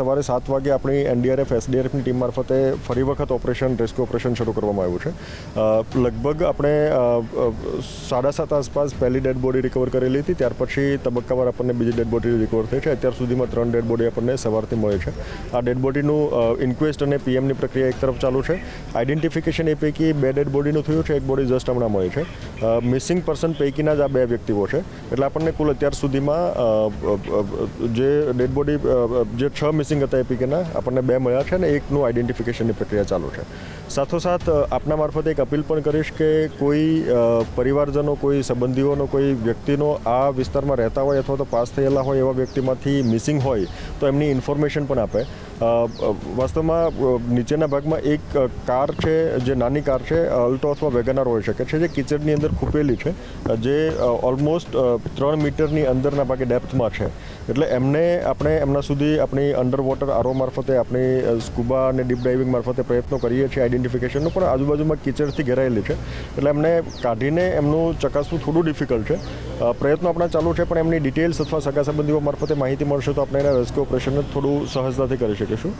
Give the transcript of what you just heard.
સવારે સાત વાગે આપણી એનડીઆરએફ એસડીઆરએફની ટીમ મારફતે ફરી વખત ઓપરેશન, રેસ્ક્યુ ઓપરેશન શરૂ કરવામાં આવ્યું છે. લગભગ આપણે સાડા સાત આસપાસ પહેલી ડેડ બોડી રિકવર કરેલી હતી, ત્યાર પછી તબક્કાવાર આપણને બીજી ડેડ બોડી રિકવર થઈ છે. અત્યાર સુધીમાં ત્રણ ડેડ બોડી આપણને સવારથી મળે છે. આ ડેડ બોડીનું ઇન્ક્વેસ્ટ અને પીએમની પ્રક્રિયા એક તરફ ચાલુ છે. આઈડેન્ટિફિકેશન એ પૈકી બે ડેડ બોડીનું થયું છે, એક બોડી જસ્ટ હમણાં મળી છે. મિસિંગ પર્સન પૈકીના જ આ બે વ્યક્તિઓ છે. એટલે આપણને કુલ અત્યાર સુધીમાં જે ડેડ બોડી જે છ મિસિંગ હતા એ પૈકીના આપણને બે મળ્યા છે અને એકનું આઈડેન્ટિફિકેશનની પ્રક્રિયા ચાલુ છે. સાથોસાથ આપના મારફતે એક અપીલ પણ કરીશ કે કોઈ પરિવારજનો, કોઈ સંબંધીઓનો, કોઈ વ્યક્તિનો આ વિસ્તારમાં રહેતા હોય અથવા તો પાસ થયેલા હોય એવા વ્યક્તિમાંથી મિસિંગ હોય તો એમની ઇન્ફોર્મેશન પણ આપે. વાસ્તવમાં નીચેના ભાગમાં એક કાર છે, જે નાની કાર છે, અલ્ટો અથવા વેગનાર હોઈ શકે છે, જે કિચડની અંદર ખૂપેલી છે, જે ઓલમોસ્ટ ત્રણ મીટરની અંદરના ભાગે ડેપ્થમાં છે. એટલે એમને આપણે એમના સુધી આપણી અંડર વોટર આરો મારફતે, આપણી સ્કુબા અને ડીપ ડાઇવિંગ મારફતે પ્રયત્નો કરીએ છીએ આઈડેન્ટિફિકેશનનો પણ આજુબાજુમાં કિચડથી ઘેરાયેલી છે. એટલે એમને કાઢીને એમનું ચકાસવું થોડું ડિફિકલ્ટ છે. પ્રયત્નો આપણા ચાલુ છે, પણ એમની ડિટેલ્સ અથવા સગા સંબંધીઓ મારફતે માહિતી મળશે તો આપણે એના રેસ્ક્યુ ઓપરેશનને થોડું સહજતાથી કરી શકીશું.